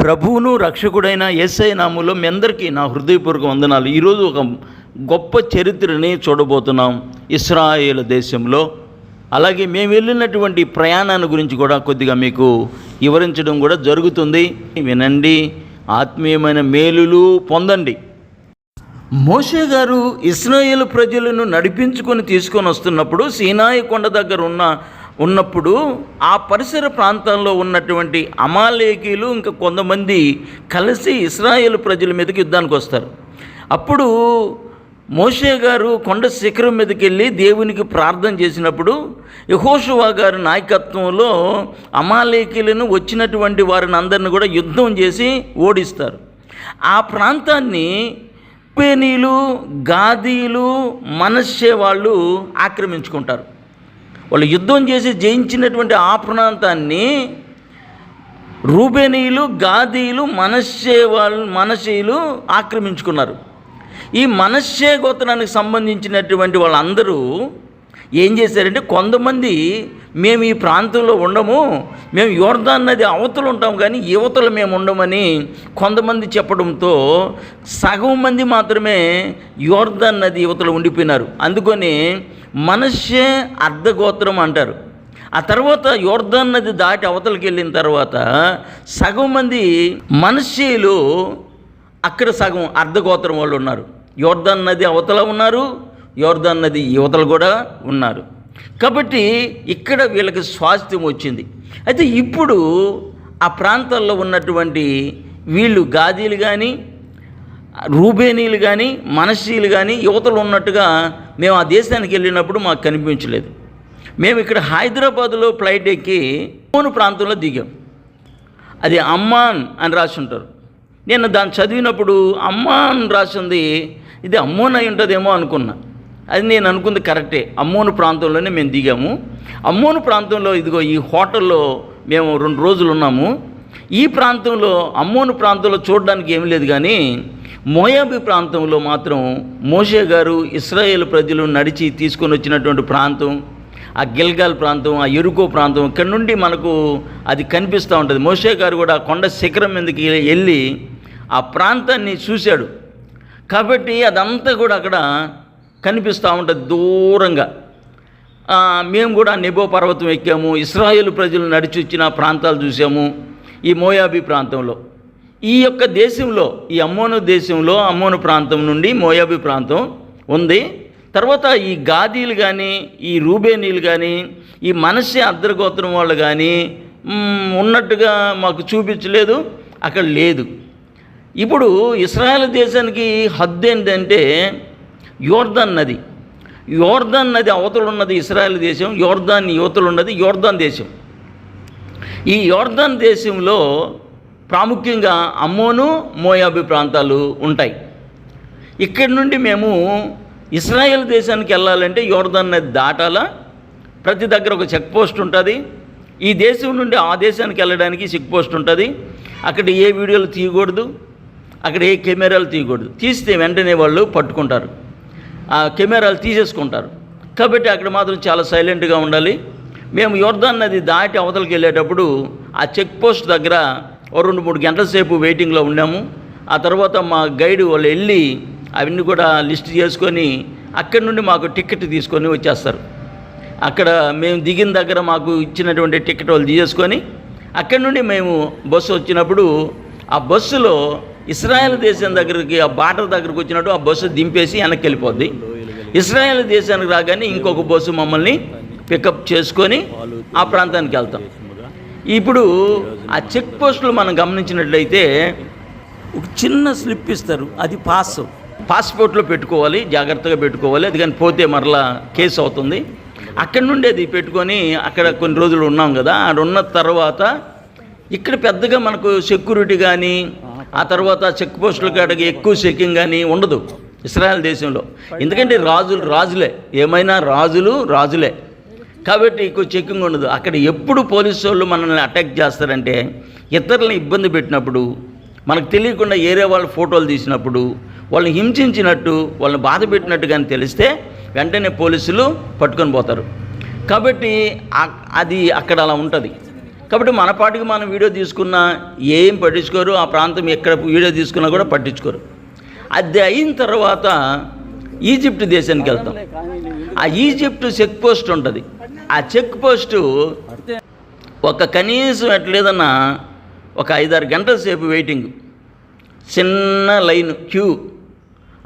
ప్రభువును రక్షకుడైన ఎస్ఐ నాములో మీ అందరికీ నా హృదయపూర్వక వందనాలు. ఈరోజు ఒక గొప్ప చరిత్రని చూడబోతున్నాం ఇస్రాయేల్ దేశంలో. అలాగే మేము వెళ్ళినటువంటి ప్రయాణాన్ని గురించి కూడా కొద్దిగా మీకు వివరించడం కూడా జరుగుతుంది. వినండి ఆత్మీయమైన మేలులు పొందండి. మోషే గారు ఇస్రాయేల్ ప్రజలను నడిపించుకొని తీసుకొని వస్తున్నప్పుడు సీనాయి కొండ దగ్గర ఉన్న ఉన్నప్పుడు ఆ పరిసర ప్రాంతంలో ఉన్నటువంటి అమాలేకీలు ఇంకా కొంతమంది కలిసి ఇస్రాయేల్ ప్రజల మీదకి యుద్ధానికి వస్తారు. అప్పుడు మోషే గారు కొండ శిఖరం మీదకి వెళ్ళి దేవునికి ప్రార్థన చేసినప్పుడు యహోషువా గారి నాయకత్వంలో అమాలేకీలను వచ్చినటువంటి వారిని అందరిని కూడా యుద్ధం చేసి ఓడిస్తారు. ఆ ప్రాంతాన్ని పేనీలు గాదీలు మనస్సే వాళ్ళు ఆక్రమించుకుంటారు. వాళ్ళు యుద్ధం చేసి జయించినటువంటి ఆ ప్రాంతాన్ని రూబేనీయులు గాదీలు మనస్సే వాళ్ళు మనషీయులు ఆక్రమించుకున్నారు. ఈ మనస్సే గోత్రానికి సంబంధించినటువంటి వాళ్ళందరూ ఏం చేశారంటే కొంతమంది మేము ఈ ప్రాంతంలో ఉండము మేము యోర్దాన్ నది అవతలు ఉంటాం కానీ యువతలు మేము ఉండమని కొంతమంది చెప్పడంతో సగం మంది మాత్రమే యోర్దాన్ నది యువతలు ఉండిపోయినారు. అందుకని మనస్సే అర్ధగోత్రం అంటారు. ఆ తర్వాత యోర్దాన్ నది దాటి అవతలకి వెళ్ళిన తర్వాత సగం మంది మనస్సీలు అక్కడ సగం అర్ధగోత్రం వాళ్ళు ఉన్నారు. యోర్దాన్ నది అవతల ఉన్నారు యోర్ధన్ నది యువతలు కూడా ఉన్నారు. కాబట్టి ఇక్కడ వీళ్ళకి స్వాస్థ్యం వచ్చింది. అయితే ఇప్పుడు ఆ ప్రాంతాల్లో ఉన్నటువంటి వీళ్ళు గాదీలు కానీ రూబేనీలు కానీ మనషీలు కానీ యువతలు ఉన్నట్టుగా మేము ఆ దేశానికి వెళ్ళినప్పుడు మాకు కనిపించలేదు. మేము ఇక్కడ హైదరాబాద్లో ఫ్లైట్ ఎక్కి మూను ప్రాంతంలో దిగాం. అది అమ్మాన్ అని రాసి ఉంటారు. నేను దాన్ని చదివినప్పుడు అమ్మాన్ రాసింది ఇది అమ్మోన్ అయి ఉంటుందేమో అనుకున్నా. అది నేను అనుకుంది కరెక్టే. అమ్మోను ప్రాంతంలోనే మేము దిగాము. అమ్మోను ప్రాంతంలో ఇదిగో ఈ హోటల్లో మేము రెండు రోజులు ఉన్నాము. ఈ ప్రాంతంలో అమ్మోను ప్రాంతంలో చూడడానికి ఏమీ లేదు కానీ మోయాబి ప్రాంతంలో మాత్రం మోషే గారు ఇస్రాయేల్ ప్రజలు నడిచి తీసుకొని వచ్చినటువంటి ప్రాంతం ఆ గిల్గాల్ ప్రాంతం ఆ ఎరుకో ప్రాంతం ఇక్కడ నుండి మనకు అది కనిపిస్తూ ఉంటుంది. మోషే గారు కూడా కొండ శిఖరం మీదకి వెళ్ళి ఆ ప్రాంతాన్ని చూశాడు. కాబట్టి అదంతా కూడా అక్కడ కనిపిస్తూ ఉంటుంది దూరంగా. మేము కూడా నెబో పర్వతం ఎక్కాము ఇస్రాయేల్ ప్రజలు నడిచి వచ్చిన ప్రాంతాలు చూసాము ఈ మోయాబీ ప్రాంతంలో. ఈ యొక్క దేశంలో ఈ అమ్మోను దేశంలో అమ్మోను ప్రాంతం నుండి మోయాబీ ప్రాంతం ఉంది. తర్వాత ఈ గాదీలు కానీ ఈ రూబేనీలు కానీ ఈ మనస్సే అర్ధగోత్రం వాళ్ళు కానీ ఉన్నట్టుగా మాకు చూపించలేదు అక్కడ లేదు. ఇప్పుడు ఇస్రాయల్ దేశానికి హద్దు ఏంటంటే యోర్దన్ నది. యోర్దన్ నది అవతలు ఉన్నది ఇస్రాయేల్ దేశం యోర్దాన్ యువతలు ఉన్నది యోర్దాన్ దేశం. ఈ యోర్దాన్ దేశంలో ప్రాముఖ్యంగా అమ్మోను మోయాబి ప్రాంతాలు ఉంటాయి. ఇక్కడి నుండి మేము ఇస్రాయెల్ దేశానికి వెళ్ళాలంటే యోర్దాన్ నది దాటాలా? ప్రతి దగ్గర ఒక చెక్ పోస్ట్ ఉంటుంది. ఈ దేశం నుండి ఆ దేశానికి వెళ్ళడానికి చెక్ పోస్ట్ ఉంటుంది. అక్కడ ఏ వీడియోలు తీయకూడదు. అక్కడ ఏ కెమెరాలు తీయకూడదు. తీస్తే వెంటనే వాళ్ళు పట్టుకుంటారు. కెమెరాలు తీసేసుకుంటారు. కాబట్టి అక్కడ మాత్రం చాలా సైలెంట్గా ఉండాలి. మేము యోర్దాన్ నది దాటి అవతలకి వెళ్ళేటప్పుడు ఆ చెక్ పోస్ట్ దగ్గర ఓ రెండు మూడు గంటల సేపు వెయిటింగ్లో ఉన్నాము. ఆ తర్వాత మా గైడ్ వాళ్ళు వెళ్ళి అవన్నీ కూడా లిస్ట్ చేసుకొని అక్కడి నుండి మాకు టికెట్ తీసుకొని వచ్చేస్తారు. అక్కడ మేము దిగిన దగ్గర మాకు ఇచ్చినటువంటి టికెట్ వాళ్ళు తీసేసుకొని అక్కడి నుండి మేము బస్సు వచ్చినప్పుడు ఆ బస్సులో ఇస్రాయల్ దేశం దగ్గరికి ఆ బార్డర్ దగ్గరికి వచ్చినట్టు ఆ బస్సు దింపేసి వెనక్కి వెళ్ళిపోద్ది ఇస్రాయల్ దేశానికి రాగానే ఇంకొక బస్సు మమ్మల్ని పికప్ చేసుకొని ఆ ప్రాంతానికి వెళ్తాం. ఇప్పుడు ఆ చెక్ పోస్టులు మనం గమనించినట్లయితే ఒక చిన్న స్లిప్ ఇస్తారు. అది పాస్. పాస్పోర్ట్లో పెట్టుకోవాలి జాగ్రత్తగా పెట్టుకోవాలి. అది కానీ పోతే మరలా కేసు అవుతుంది. అక్కడి నుండి అది పెట్టుకొని అక్కడ కొన్ని రోజులు ఉన్నాం కదా. ఆడ ఉన్న తర్వాత ఇక్కడ పెద్దగా మనకు సెక్యూరిటీ కానీ ఆ తర్వాత చెక్ పోస్టుల కాడకి ఎక్కువ చెకింగ్ కానీ ఉండదు ఇస్రాయల్ దేశంలో. ఎందుకంటే రాజులు రాజులే. ఏమైనా రాజులు రాజులే. కాబట్టి ఎక్కువ చెక్కింగ్ ఉండదు. అక్కడ ఎప్పుడు పోలీసు వాళ్ళు మనల్ని అటాక్ చేస్తారంటే ఇతరులను ఇబ్బంది పెట్టినప్పుడు మనకు తెలియకుండా ఏరే వాళ్ళ ఫోటోలు తీసినప్పుడు వాళ్ళని హింసించినట్టు వాళ్ళని బాధ పెట్టినట్టు కానీ తెలిస్తే వెంటనే పోలీసులు పట్టుకొని పోతారు. కాబట్టి అది అక్కడ అలా ఉంటుంది. కాబట్టి మన పాటికి మనం వీడియో తీసుకున్నా ఏం పట్టించుకోరు ఆ ప్రాంతం ఎక్కడ వీడియో తీసుకున్నా కూడా పట్టించుకోరు. అది అయిన తర్వాత ఈజిప్ట్ దేశానికి వెళ్తాం. ఆ ఈజిప్ట్ చెక్ పోస్ట్ ఉంటుంది. ఆ చెక్ పోస్టు ఒక కనీసం ఎట్లేదన్నా ఒక ఐదారు గంటల సేపు వెయిటింగ్ చిన్న లైన్ క్యూ.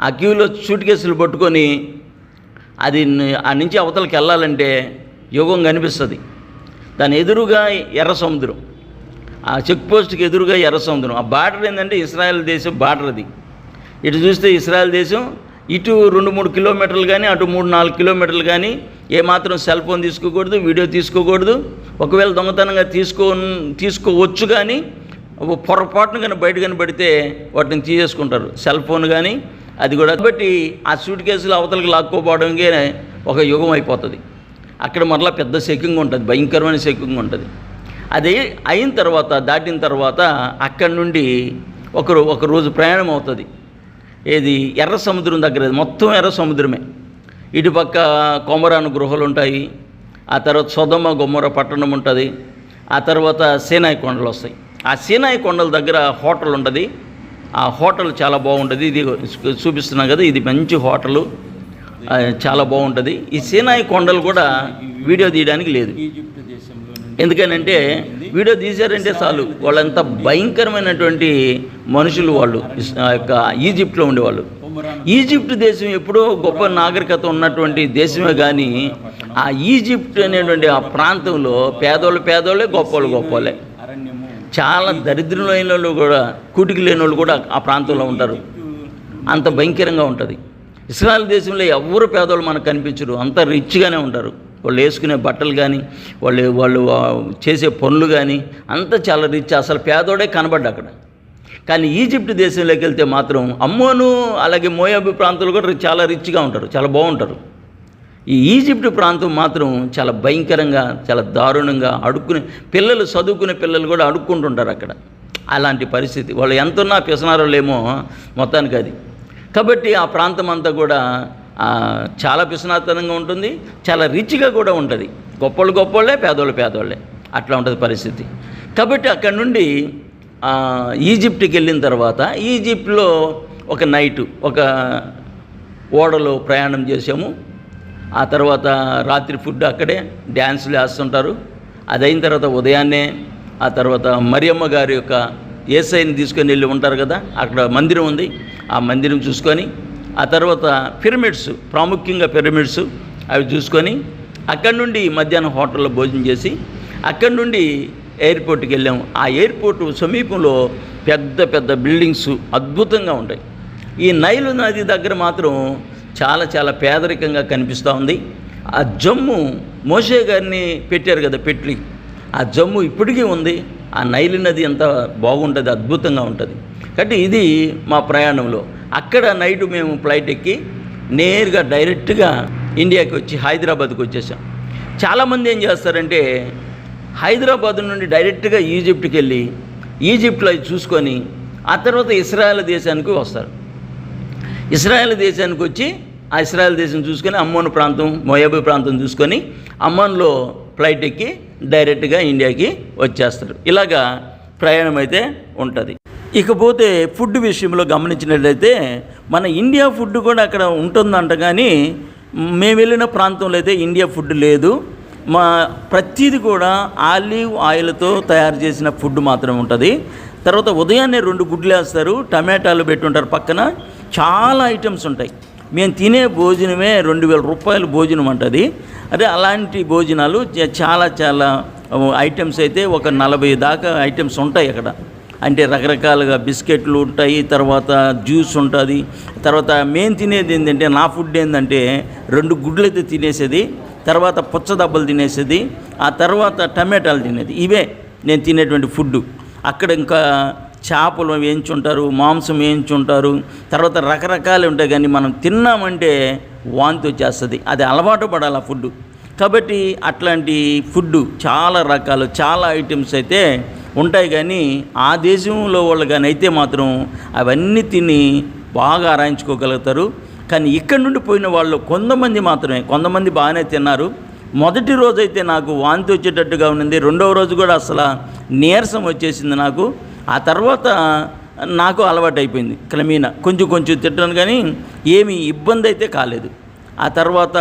ఆ క్యూలో సూట్ కేసులు పట్టుకొని అది ఆ నుంచి అవతలకి వెళ్ళాలంటే యోగం కనిపిస్తుంది. దాని ఎదురుగా ఎర్ర సముద్రం. ఆ చెక్ పోస్ట్కి ఎదురుగా ఎర్ర సముద్రం. ఆ బార్డర్ ఏంటంటే ఇస్రాయల్ దేశం బార్డర్ అది ఇటు చూస్తే ఇస్రాయల్ దేశం ఇటు రెండు మూడు కిలోమీటర్లు కానీ అటు మూడు నాలుగు కిలోమీటర్లు కానీ ఏమాత్రం సెల్ ఫోన్ తీసుకోకూడదు వీడియో తీసుకోకూడదు. ఒకవేళ దొంగతనంగా తీసుకో తీసుకోవచ్చు కానీ పొరపాటున కానీ బయట కనబడితే వాటిని తీసేసుకుంటారు. సెల్ ఫోన్ కానీ అది కూడా. కాబట్టి ఆ సూట్ కేసులు అవతలకి లాక్కోపోవడంకే ఒక యుగం అయిపోతుంది. అక్కడ మరలా పెద్ద చెకింగ్ ఉంటుంది భయంకరమైన చెకింగ్ ఉంటుంది. అది అయిన తర్వాత దాటిన తర్వాత అక్కడి నుండి ఒకరు ఒక రోజు ప్రయాణం అవుతుంది ఏది? ఎర్ర సముద్రం దగ్గర మొత్తం ఎర్ర సముద్రమే. ఇటుపక్క కొమరాను గృహలు ఉంటాయి ఆ తర్వాత సొదమ గొమ్మర పట్టణం ఉంటుంది ఆ తర్వాత సీనాయి కొండలు వస్తాయి. ఆ సీనాయి కొండల దగ్గర హోటల్ ఉంటుంది. ఆ హోటల్ చాలా బాగుంటుంది. ఇది చూపిస్తున్నాం కదా ఇది మంచి హోటలు. చాలా బాగుంటుంది. ఈ సీనాయి కొండలు కూడా వీడియో తీయడానికి లేదు. ఎందుకనంటే వీడియో తీశారంటే చాలు. వాళ్ళంతా భయంకరమైనటువంటి మనుషులు వాళ్ళు ఆ యొక్క ఈజిప్ట్లో ఉండేవాళ్ళు. ఈజిప్ట్ దేశం ఎప్పుడో గొప్ప నాగరికత ఉన్నటువంటి దేశమే కానీ ఆ ఈజిప్ట్ అనేటువంటి ఆ ప్రాంతంలో పేదోళ్ళు పేదోళ్ళే గొప్పలు గొప్పలే చాలా దరిద్రులైన వాళ్ళు కూడా కూటికి లేని వాళ్ళు కూడా ఆ ప్రాంతంలో ఉంటారు. అంత భయంకరంగా ఉంటుంది. ఇస్రాయల్ దేశంలో ఎవరు పేదోళ్ళు మనకు కనిపించరు. అంత రిచ్గానే ఉంటారు. వాళ్ళు వేసుకునే బట్టలు కానీ వాళ్ళు వాళ్ళు చేసే పనులు కానీ అంతా చాలా రిచ్ అసలు పేదోడే కనబడ్డ అక్కడ. కానీ ఈజిప్ట్ దేశంలోకి వెళ్తే మాత్రం అమ్మోను అలాగే మోయాబు ప్రాంతాలు కూడా చాలా రిచ్గా ఉంటారు. చాలా బాగుంటారు. ఈ ఈజిప్ట్ ప్రాంతం మాత్రం చాలా భయంకరంగా చాలా దారుణంగా అడుక్కునే పిల్లలు చదువుకునే పిల్లలు కూడా అడుక్కుంటుంటారు అక్కడ. అలాంటి పరిస్థితి. వాళ్ళు ఎంతున్నా పిసనారోళ్ళేమో మొత్తానికి అది. కాబట్టి ఆ ప్రాంతం అంతా కూడా చాలా పిసునాతనంగా ఉంటుంది చాలా రిచ్గా కూడా ఉంటుంది. గొప్పలు గొప్పోళ్ళే పేదోళ్ళు పేదోళ్ళే. అట్లా ఉంటుంది పరిస్థితి. కాబట్టి అక్కడ నుండి ఈజిప్ట్కి వెళ్ళిన తర్వాత ఈజిప్ట్లో ఒక నైటు ఒక ఓడలో ప్రయాణం చేసాము ఆ తర్వాత రాత్రి ఫుడ్ అక్కడే డ్యాన్సులు వేస్తుంటారు. అది అయిన తర్వాత ఉదయాన్నే ఆ తర్వాత మరియమ్మ గారి యొక్క ఏసైని తీసుకొని వెళ్ళి ఉంటారు కదా అక్కడ మందిరం ఉంది. ఆ మందిరం చూసుకొని ఆ తర్వాత పిరమిడ్స్ ప్రాముఖ్యంగా పిరమిడ్స్ అవి చూసుకొని అక్కడి నుండి మధ్యాహ్నం హోటల్లో భోజనం చేసి అక్కడి నుండి ఎయిర్పోర్ట్కి వెళ్ళాము ఆ ఎయిర్పోర్ట్ సమీపంలో పెద్ద పెద్ద బిల్డింగ్స్ అద్భుతంగా ఉంటాయి. ఈ నైలు నది దగ్గర మాత్రం చాలా చాలా పేదరికంగా కనిపిస్తూ ఉంది. ఆ జమ్ము మోషే గారిని పెట్టారు కదా పెట్లి. ఆ జమ్ము ఇప్పటికీ ఉంది. ఆ నైలు నది ఎంత బాగుంటుంది అద్భుతంగా ఉంటుంది. కాబట్టి ఇది మా ప్రయాణంలో. అక్కడ నైట్ మేము ఫ్లైట్ ఎక్కి నేరుగా డైరెక్ట్గా ఇండియాకి వచ్చి హైదరాబాద్కి వచ్చేసాం. చాలామంది ఏం చేస్తారంటే హైదరాబాద్ నుండి డైరెక్ట్గా ఈజిప్ట్కి వెళ్ళి ఈజిప్ట్లో చూసుకొని ఆ తర్వాత ఇస్రాయల్ దేశానికి వస్తారు. ఇస్రాయల్ దేశానికి వచ్చి ఆ ఇస్రాయల్ దేశం చూసుకొని అమ్మోన్ ప్రాంతం మోయాబు ప్రాంతం చూసుకొని అమ్మోన్లో ఫ్లైట్ ఎక్కి డైరెక్ట్గా ఇండియాకి వచ్చేస్తారు. ఇలాగా ప్రయాణం అయితే ఉంటుంది. ఇకపోతే ఫుడ్ విషయంలో గమనించినట్లయితే మన ఇండియా ఫుడ్ కూడా అక్కడ ఉంటుందంట కానీ మేము వెళ్ళిన ప్రాంతంలో అయితే ఇండియా ఫుడ్ లేదు. మా ప్రతిది కూడా ఆలివ్ ఆయిల్తో తయారు చేసిన ఫుడ్ మాత్రం ఉంటుంది. తర్వాత ఉదయాన్నే రెండు గుడ్లు వేస్తారు టమాటాలు పెట్టుంటారు పక్కన. చాలా ఐటమ్స్ ఉంటాయి. మేము తినే భోజనమే రెండు వేల రూపాయల భోజనం అంటది అదే. అలాంటి భోజనాలు చాలా చాలా ఐటమ్స్ అయితే ఒక నలభై దాకా ఐటమ్స్ ఉంటాయి అక్కడ. అంటే రకరకాలుగా బిస్కెట్లు ఉంటాయి తర్వాత జ్యూస్ ఉంటుంది. తర్వాత మేము తినేది ఏంటంటే నా ఫుడ్ ఏంటంటే రెండు గుడ్లు అయితే తినేసేది తర్వాత పుచ్చదబ్బలు తినేసేది ఆ తర్వాత టమాటాలు తినేది. ఇవే నేను తినేటువంటి ఫుడ్ అక్కడ ఇంకా చేపలు వేయించుంటారు మాంసం వేయించుంటారు తర్వాత రకరకాలు ఉంటాయి కానీ మనం తిన్నామంటే వాంతి వచ్చేస్తుంది. అది అలవాటు పడాలి ఆ ఫుడ్ కాబట్టి అట్లాంటి ఫుడ్ చాలా రకాలు చాలా ఐటమ్స్ అయితే ఉంటాయి కానీ ఆ దేశంలో వాళ్ళు కానీ అయితే మాత్రం అవన్నీ తిని బాగా ఆరాయించుకోగలుగుతారు. కానీ ఇక్కడి నుండి పోయిన వాళ్ళు కొంతమంది మాత్రమే కొంతమంది బాగానే తిన్నారు. మొదటి రోజు అయితే నాకు వాంతి వచ్చేటట్టుగా ఉన్నింది. రెండవ రోజు కూడా అసలు నీరసం వచ్చేసింది నాకు. ఆ తర్వాత నాకు అలవాటు అయిపోయింది క్రమేణా. కొంచెం కొంచెం తిట్టాను కానీ ఏమీ ఇబ్బంది అయితే కాలేదు. ఆ తర్వాత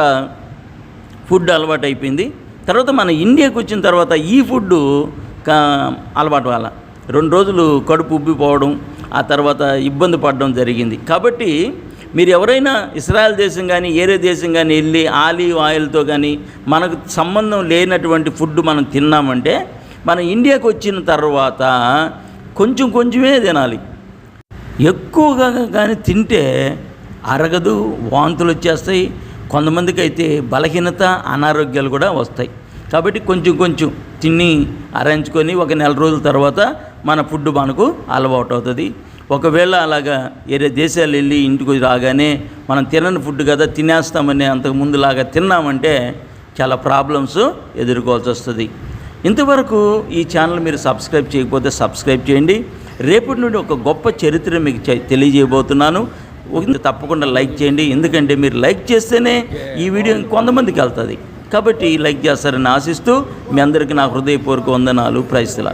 ఫుడ్ అలవాటు అయిపోయింది తర్వాత మన ఇండియాకి వచ్చిన తర్వాత ఈ ఫుడ్ అలవాటు వల్ల రెండు రోజులు కడుపు ఉబ్బిపోవడం ఆ తర్వాత ఇబ్బంది పడడం జరిగింది. కాబట్టి మీరు ఎవరైనా ఇస్రాయల్ దేశం కానీ ఏరే దేశం కానీ వెళ్ళి ఆలివ్ ఆయిల్తో కానీ మనకు సంబంధం లేనటువంటి ఫుడ్ మనం తిన్నామంటే మన ఇండియాకి వచ్చిన తర్వాత కొంచెం కొంచెమే తినాలి. ఎక్కువగా కానీ తింటే అరగదు వాంతులు వచ్చేస్తాయి. కొంతమందికి అయితే బలహీనత అనారోగ్యాలు కూడా వస్తాయి. కాబట్టి కొంచెం కొంచెం తిని అరేంజ్కొని ఒక నెల రోజుల తర్వాత మన ఫుడ్ మనకు అలవాటు అవుతుంది. ఒకవేళ అలాగా వేరే దేశాలు వెళ్ళి ఇంటికి రాగానే మనం తినని ఫుడ్ కదా తినేస్తామని అంతకు ముందులాగా తిన్నామంటే చాలా ప్రాబ్లమ్స్ ఎదుర్కోవాల్సి వస్తుంది. ఇంతవరకు ఈ ఛానల్ మీరు సబ్స్క్రైబ్ చేయకపోతే సబ్స్క్రైబ్ చేయండి. రేపటి నుండి ఒక గొప్ప చరిత్ర మీకు తెలియజేయబోతున్నాను. తప్పకుండా లైక్ చేయండి. ఎందుకంటే మీరు లైక్ చేస్తేనే ఈ వీడియో కొంతమందికి వెళ్తుంది. కాబట్టి లైక్ చేస్తారని ఆశిస్తూ మీ అందరికీ నా హృదయపూర్వక వందనాలు. ప్రైస్తులా